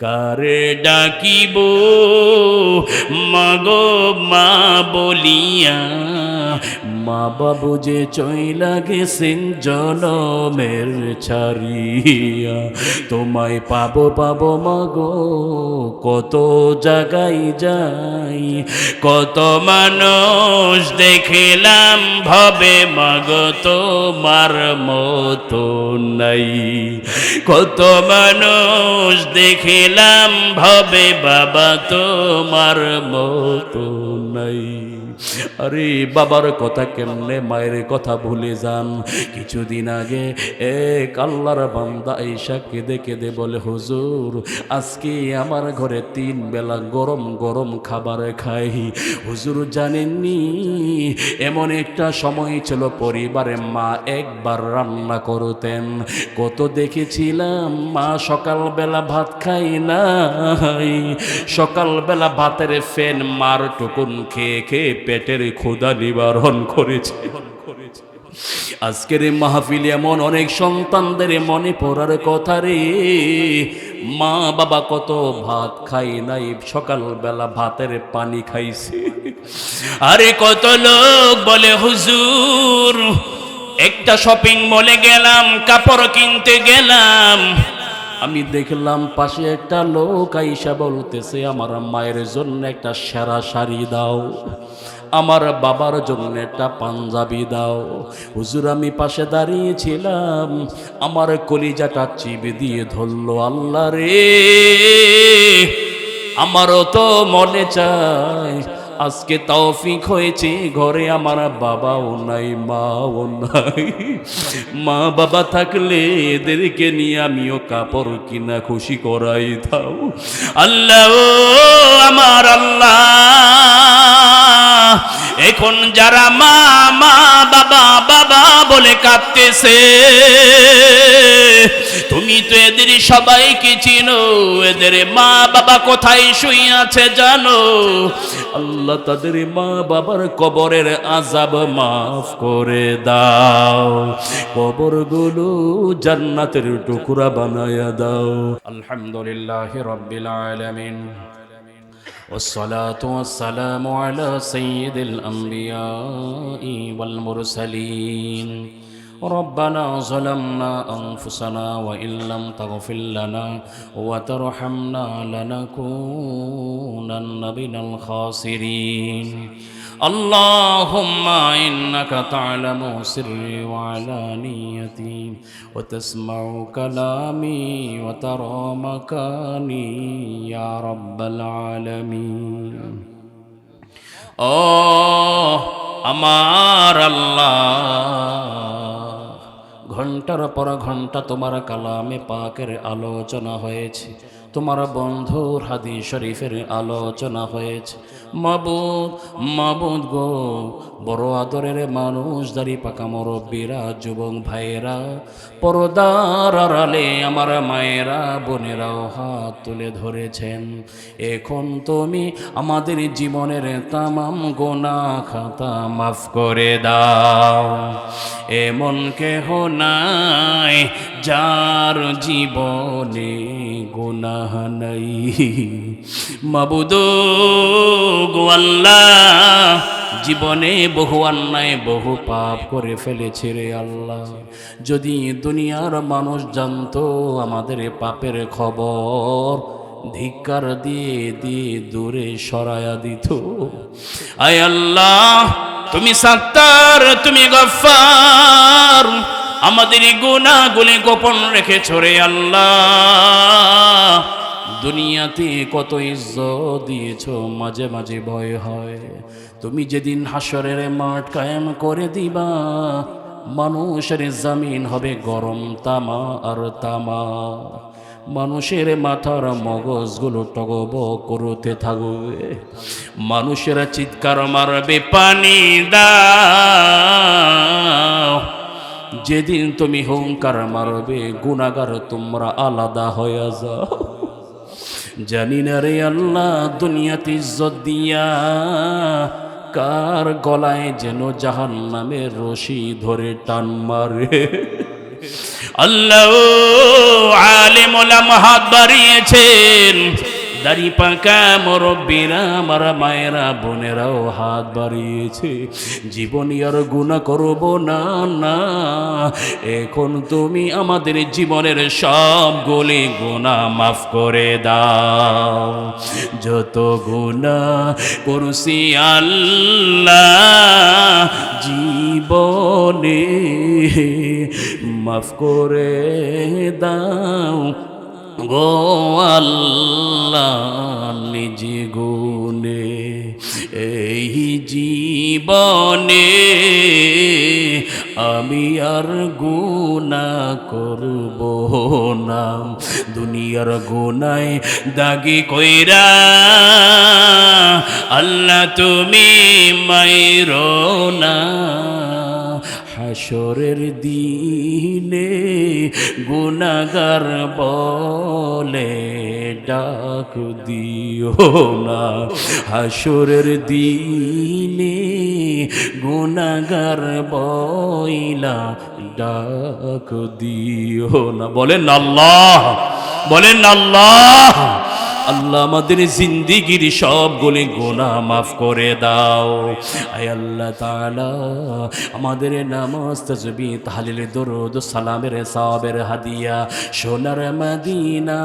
কারে ডাকিব? মাগো মা বলিয়া মা বাবু যে চইলা গেছেন জনমের ছাড়িয়া, তোমায় পাবো পাবো মাগো, কত জাগাই যাই, কত মানুষ দেখিলাম ভবে মাগো, তোমার মতো নাই। কত মানুষ দেখিলাম ভবে বাবা, তোমার মতো নাই। আরে বাবার কথা কেমনে মায়ের কথা ভুলে যান? কিছুদিন আগে এক আল্লাহর বান্দা ঈশা কেঁদে কেঁদে বলে, হুজুর, আজকে আমার ঘরে তিন বেলা গরম গরম খাবার খাই। হুজুর জানেননি, এমন একটা সময় ছিল পরিবারে মা একবার রান্না করতেন। কত দেখেছিলাম, মা সকালবেলা ভাত খাই নাই। সকালবেলা ভাতের ফেন মার টুকুন খেয়ে খেয়ে পেটের ক্ষুদা নিবারণ করেছে। আজকের মাহফিল এমন অনেক সন্তানদের মনে পড়ার কথা রে। মা বাবা কত ভাত খাই নাই, সকালবেলা ভাতের পানি খাইছে। আরে কত লোক বলে, হুজুর, একটা শপিং মলে গেলাম, কাপড় কিনতে গেলাম। আমি দেখলাম পাশে একটা লোক আইসা বলতেছে, আমার মায়ের জন্য একটা সেরা শাড়ি দাও। আমার বাবার জন্য একটা পাঞ্জাবি দাও। হুজুর, আমি পাশে দাঁড়িয়েছিলাম আমার কলিজাটা চিবি দিয়ে ধরলো আল্লাহ রে। আমারও তো মনে চায় আজকে তৌফিক হয়েছে, ঘরে আমার বাবাও নাই, মাও নাই। মা বাবা থাকলে এদেরকে নিয়ে আমিও কাপড় কিনা খুশি করাই দাও। আল্লাহ আমার আল্লাহ। এখন যারা মা মা, বাবা বাবা বলে কাঁদতেছে, তুমি তো এদের সবাইকে চিনো, এদের মা, বাবা কোথায় শুয়ে আছে জানো? আল্লাহ তাদের মা, বাবার কবরের আজাব মাফ করে দাও, কবরগুলো জান্নাতের টুকরা বানায়া দাও। আলহামদুলিল্লাহ রব্বিল আলামিন। والصلاة والسلام على سيد الأنبياء والمرسلين. ربنا ظلمنا أنفسنا وإن لم تغفر لنا وترحمنا لنكونن من الخاسرين. اللهم إنك تعلم سري وعلانيتي وتسمع كلامي وترى مكاني يا رب العالمين ও আমার আল্লাহ ঘন্টার পর ঘন্টা তোমার কালামে পাকের আলোচনা হয়েছে তোমার বন্ধুর হাদি শরীফের আলোচনা হয়েছে। মাবুদ মাবুদ গো, বড় আদরের মানুষ, দাড়ি পাকা মুরব্বীরা, যুবক ভাইয়েরা, পরদার আড়ালে আমার মায়েরা, বোনেরাও হাত তুলে ধরেছেন। এখন তুমি আমাদের জীবনের তামাম গোনা খাতা মাফ করে দাও। এমন কেহ নাই যার জীবনে নাই মাবুদ গো আল্লাহ, জীবনে বহু অন্যায়, বহু পাপ করে ফেলেছে রে আল্লাহ। যদি দুনিয়ার মানুষ জানতো আমাদের পাপের খবর, ধিক্কার দিয়ে দিয়ে দূরে সরায়া দিত। আয় আল্লাহ, তুমি সাত্তার, তুমি গফার আমাদের গুণাগুলি গোপন রেখে ছড়ে আল্লাহ। দুনিয়াতে কত ইজ্জত দিয়েছ, মাঝে মাঝে ভয় হয়। তুমি যেদিন হাসরের মাঠ কায়েম করে দিবা, মানুষের জামিন হবে গরম তামা আর তামা। মানুষের মাথার মগজগুলো টগব করতে থাকবে মানুষেরা চিৎকার মারবে, পানি দাও। যেদিন তুমি হুঙ্কার মারবে গুণাগার তোমরা আলাদা হয়ে যাও। জানি না রে আল্লাহ, দুনিয়াতে ইজ্জত দিয়া কার গলায় যেন জাহান নামের রশি ধরে টান মারে। আল্লাহ আলেমোলাম হাত বাড়িয়েছেন। দাড়ি পাকা, মুরব্বীরা আমার মায়েরা, বোনেরাও হাত বাড়িয়েছে। জীবনী আর গুণা করব না না। এখন তুমি আমাদের জীবনের সব গলি গুণা মাফ করে দাও। যত গুণা করছি আল্লাহ জীবনে মাফ করে দাও। গো আল্লাহ গুণে, এই জীবনে আমি আর গুণা করব না। দুনিয়ার গুনায় দাগি কইরা, আল্লাহ তুমি মাইরো না। হাসরের দিনে গুনাগার বলে ডাক দিও না। হাসরের দিনে গুনাগার বইলা ডাক দিও না। বলেন আল্লাহ বলেন আল্লাহ। আল্লাহ আমাদের জিন্দিগির সবগুলি গোনা মাফ করে দাও। আয় আল্লাহ তাআলা, আমাদের নামাজ তাজবি তাহলিল, দরুদ, সালামের সাবের হাদিয়া সোনার মদিনায়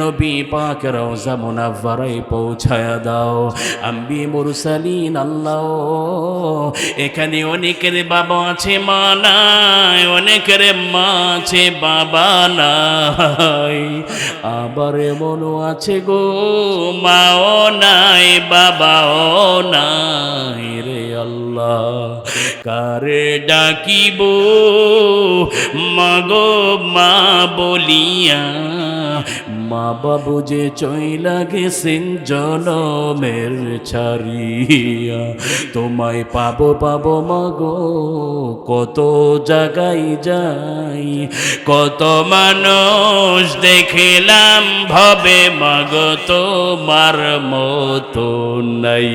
নবী পাক রওজা মুনাফফারায় পৌঁছায় দাও। আম্বি মুরসালিন, আল্লাহ, এখানে অনেকের বাবা আছে, মা নাই, অনেকের মা আছে, বাবা নাই। আবার মন আছে গো, মাও নাই, বাবাও নাই রে আল্লাহ। কারে ডাকিব? মাগো মা বলিয়া মা বাবু যে চইলা গেছেন জনমের ছাড়িয়া, তোমায় পাবো পাবো মাগো, কত জাগাই যাই, কত মানুষ দেখিলাম ভবে মাগো, তোমার মতো নাই।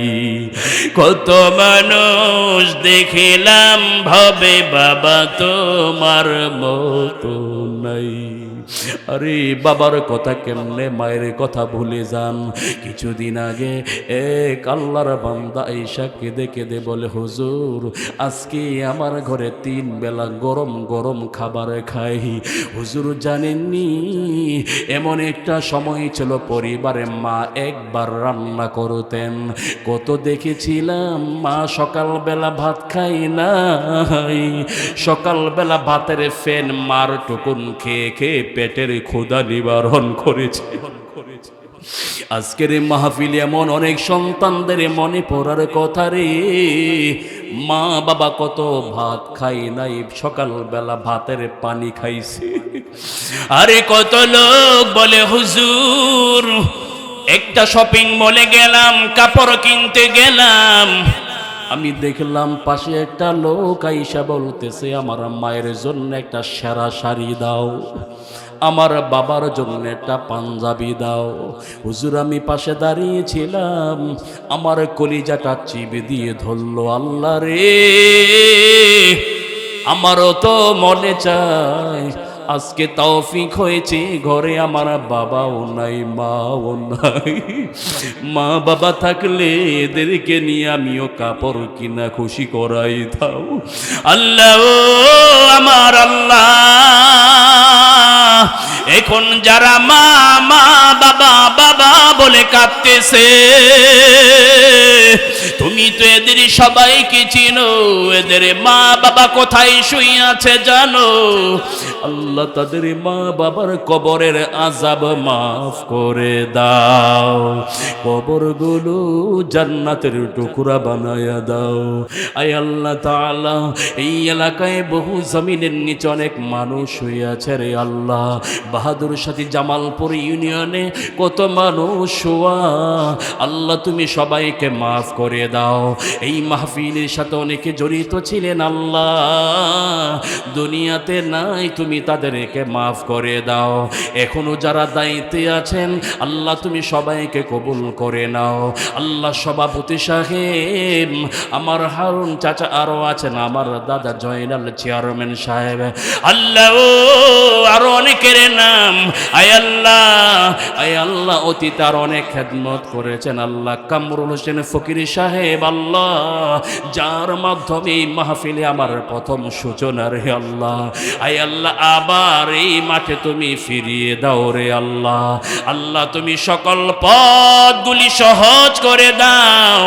কত মানুষ দেখিলাম ভবে বাবা, তোমার মতো নাই। আরে বাবার কথা কেমনে মায়ের কথা ভুলে যান? কিছুদিন আগে এক আল্লাহর বান্দা ঈশা কেঁদে কেঁদে বলে, হুজুর, আজকে আমার ঘরে তিন বেলা গরম গরম খাবার খাই। হুজুর জানেননি, এমন একটা সময় ছিল পরিবারে মা একবার রান্না করতেন। কত দেখেছিলাম, মা সকালবেলা ভাত খাই নাই। সকালবেলা ভাতের ফেন মার টুকুন খেয়ে খেয়ে পেটের ক্ষুধা নিবারণ করেছে। আজকের মাহফিল এমন অনেক সন্তানদের মনে পড়ার কথা রে। মা বাবা কত ভাত খাই নাই, সকালবেলা ভাতের পানি খাইছে। আরে কত লোক বলে, হুজুর, একটা শপিং মলে গেলাম, কাপড় কিনতে গেলাম। আমি দেখলাম পাশে একটা লোক আইসা বলতেছে, আমার মায়ের জন্য একটা সেরা শাড়ি দাও। আমার বাবার জন্য একটা পাঞ্জাবি দাও। হুজুর, আমি পাশে দাঁড়িয়েছিলাম আমার কলিজাটা চিবি দিয়ে ধরলো, আল্লাহ রে। আমারও তো মনে চায় আজকে তৌফিক হয়েছে, ঘরে আমার বাবাও নাই, মাও নাই। মা বাবা থাকলে এদেরকে নিয়ে আমিও কাপড় কিনা খুশি করাই দাও। আল্লাহ আমার আল্লাহ। এখন যারা মা মা বাবা বাবা বলে কাঁদতেছে। তুমি তো এদের সবাইকে চিনো, এদের মা বাবা কোথায় শুয়ে আছে জানো? আল্লাহ তাদের মা বাবার কবরের আজাব মাফ করে দাও। কবরগুলো জান্নাতের টুকরা বানায়া দাও। আয় আল্লাহ তাআলা, এই এলাকায় বহু জমিনের নিচে অনেক মানুষ হয়ে আছে রে আল্লাহ। বাহাদুর সাথী জামালপুর ইউনিয়নে কত মানুষ শোয়া আল্লাহ তুমি সবাইকে মাফ করে দাও। এই মাহফিলের সাথে অনেকে জড়িত ছিলেন আল্লাহ। দুনিয়াতে নাই, তুমি তাদেরকে মাফ করে দাও। এখনও যারা দায়িত্বে আছেন, আল্লাহ তুমি সবাইকে কবুল করে নাও। আল্লাহ সভাপতি সাহেব, আমার হারুন চাচা আরও আছেন, আমার দাদা জয়নাল চেয়ারম্যান সাহেব। আল্লাহ, ও আরও অনেকের নাম। আয় আল্লাহ আয় আল্লাহ, অতীত আর অনেক খেদমত করেছেন আল্লাহ। কামরুল হোসেন ফকির সাহেব, আল্লাহ, যার মাধ্যমে এই মাহফিলে আমার প্রথম সূচনা রে আল্লাহ। আই আল্লাহ, আবার এই মাঠে তুমি ফিরিয়ে দাও রে আল্লাহ। আল্লাহ, তুমি সকল পদগুলি সহজ করে দাও।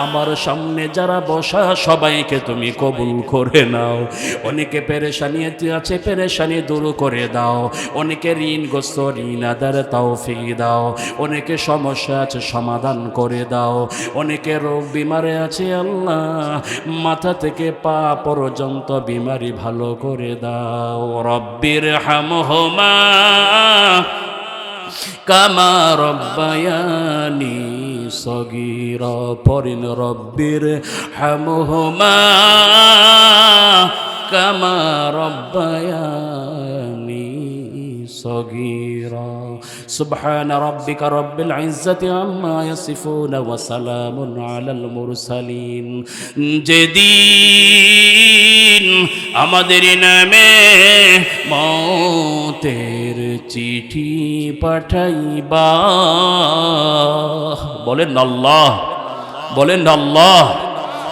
আমার সামনে যারা বসা, সবাইকে তুমি কবুল করে নাও। অনেকে পেরেশানি আছে, পেরেশানি দূর করে দাও। অনেকে ঋণগ্রস্ত ঋণ আদার তাও ফিরিয়ে দাও। অনেকে সমস্যা আছে, সমাধান করে দাও। অনেকে রোগ বিমারে আছে, আল্লাহ, মাথা থেকে পা পর্যন্ত বিমারি ভালো করে দাও। রব্বির হামহমা, কামা রব্বায়ানি সগির পরিন রব্বির হামহমা কামা রব্বায়ানি صغيرا سبحان ربك رب العزة عما يصفون وسلام على المرسلين যেদিন আমাদের নামে মতের চিঠি পাঠাইবা। বলেন আল্লাহ বলেন আল্লাহ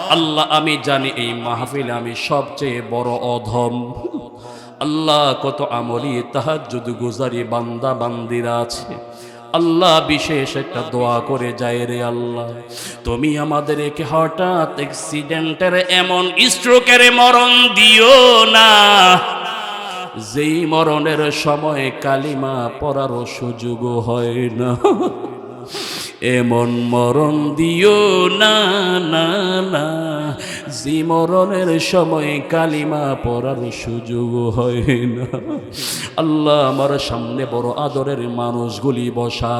আল্লাহ, আমি জানি এই মাহফিলে আমি সবচেয়ে বড় অধম। আল্লাহ, কত আমলি, তাহাজ্জুদ গুজারি, বান্দা, বান্দিরা আছে। আল্লাহ, বিশেষ একটা দোয়া করে যায় রে আল্লাহ। তুমি আমাদেরকে হঠাৎ অ্যাক্সিডেন্টের এমন স্ট্রোকের মরণ দিও না। যেই মরণের সময় কালিমা পড়ারও সুযোগ হয় না। এমন মরণ দিও না না না। যে মরণের সময় কালিমা পড়ার সুযোগ হয় না। আল্লাহ আমার সামনে বড় আদরের মানুষগুলি বসা।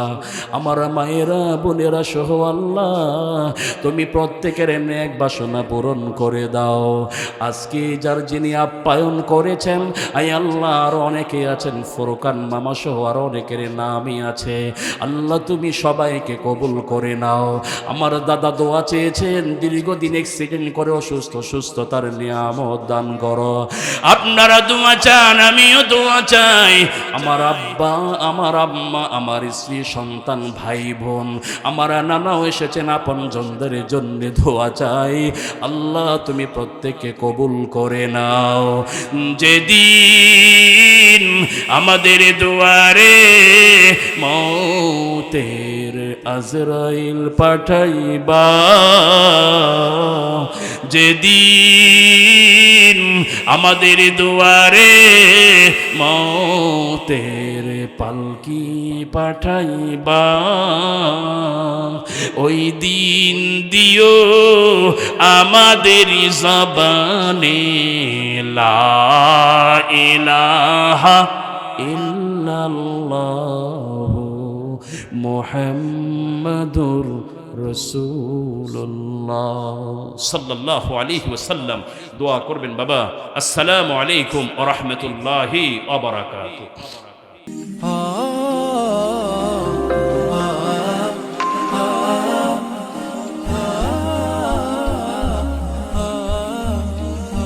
আমার মায়েরা, বোনেরা সহ আল্লাহ, তুমি প্রত্যেকের এক বাসনা পূরণ করে দাও। আজকে যার যিনি আপ্যায়ন করেছেন, আই আল্লাহ আর অনেকে আছেন, ফোরকান মামা সহ আর অনেকের নামই আছে। আল্লাহ তুমি সবাইকে কবুল করে নাও। আমার দাদা দোয়া চেয়েছেন, দীর্ঘদিন অ্যাক্সিডেন্ট করে অসুস্থ সুস্থতার নিয়ামত দান করো। আপনারা দোয়া চান, আমিও দোয়া চাই। আমার আব্বা, আমার আম্মা, আমার স্ত্রী, সন্তান, ভাই, বোন, আমার নানাও এসেছেন আপন জনদের জন্য দোয়া চাই। আল্লাহ, তুমি প্রত্যেককে কবুল করে নাও। যেদিন আমাদের দুয়ারে মৌতের আজরাইল পাঠাইবা, যেদিন আমাদের দুয়ারে মৌতের পালকি পাঠাইবা, ওই দিন দিও আমাদের জবানে, লা ইলাহা ইল্লাল্লাহ। মুহাম্মাদুর রসুল্লাহ সাল্লাহ আলাইহি ওয়াসাল্লাম দোয়া করবেন বাবা আসসালামু আলাইকুম ওয়া রাহমাতুল্লাহি ওয়া বারাকাতুহু